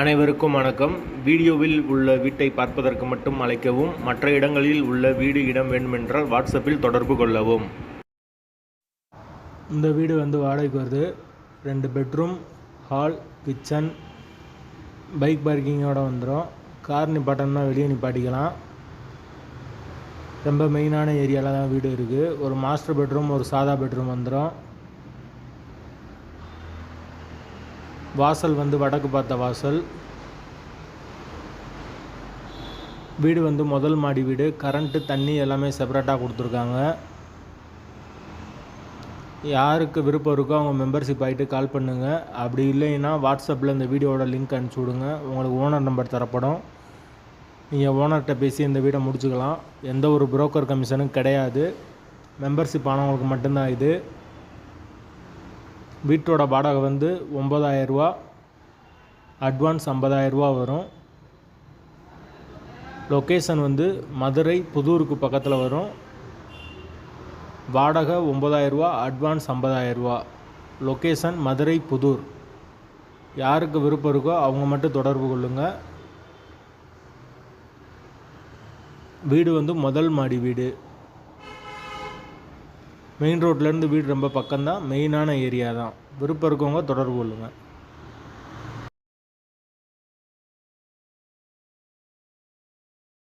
அனைவருக்கும் வணக்கம். வீடியோவில் உள்ள வீட்டை பார்ப்பதற்கு மட்டும் அழைக்கவும் மற்ற இடங்களில் உள்ள வீடு இடம் வேண்டுமென்றால் வாட்ஸ்அப்பில் தொடர்பு கொள்ளவும். இந்த வீடு வந்து வாடகைக்கு வருது. ரெண்டு பெட்ரூம் ஹால் கிச்சன். பைக் பார்க்கிங்கோட வந்துடும் கார் நிப்பாட்டம்னா வெளியே நிப்பாட்டிக்கலாம். ரொம்ப மெயினான ஏரியாவில் தான் வீடு இருக்குது ஒரு மாஸ்டர் பெட்ரூம் ஒரு சாதா பெட்ரூம் வந்துடும் வாசல் வந்து வடக்கு பார்த்த வாசல். வீடு வந்து முதல் மாடி வீடு. கரண்ட்டு தண்ணி எல்லாமே செப்பரேட்டாக கொடுத்துருக்காங்க. யாருக்கு விருப்பம் இருக்கோ அவங்க மெம்பர்ஷிப் ஆகிட்டு கால் பண்ணுங்கள் அப்படி இல்லைன்னா வாட்ஸ்அப்பில் இந்த வீடியோவோட லிங்க் அனுப்பிச்சி விடுங்க. உங்களுக்கு ஓனர் நம்பர் தரப்படும். நீங்கள் ஓனர்கிட்ட பேசி இந்த வீடை முடிச்சுக்கலாம். எந்த ஒரு புரோக்கர் கமிஷனும் கிடையாது. மெம்பர்ஷிப் ஆனவங்களுக்கு மட்டும்தான் இது. வீட்டோட வாடகை வந்து ஒம்பதாயிரரூவா அட்வான்ஸ் ஐம்பதாயிரரூவா வரும். லொக்கேஷன் வந்து மதுரை புதூருக்கு பக்கத்தில் வரும். வாடகை ஒம்பதாயிரரூவா அட்வான்ஸ் ஐம்பதாயிரரூவா. லொக்கேஷன் மதுரை புதூர். யாருக்கு விருப்பம் இருக்கோ அவங்க மட்டும் தொடர்பு கொள்ளுங்கள் வீடு வந்து முதல் மாடி வீடு. மெயின் ரோட்லேருந்து வீடு ரொம்ப பக்கம்தான். மெயினான ஏரியா தான். விருப்பம் இருக்கவங்க தொடர்பு கொள்ளுங்கள்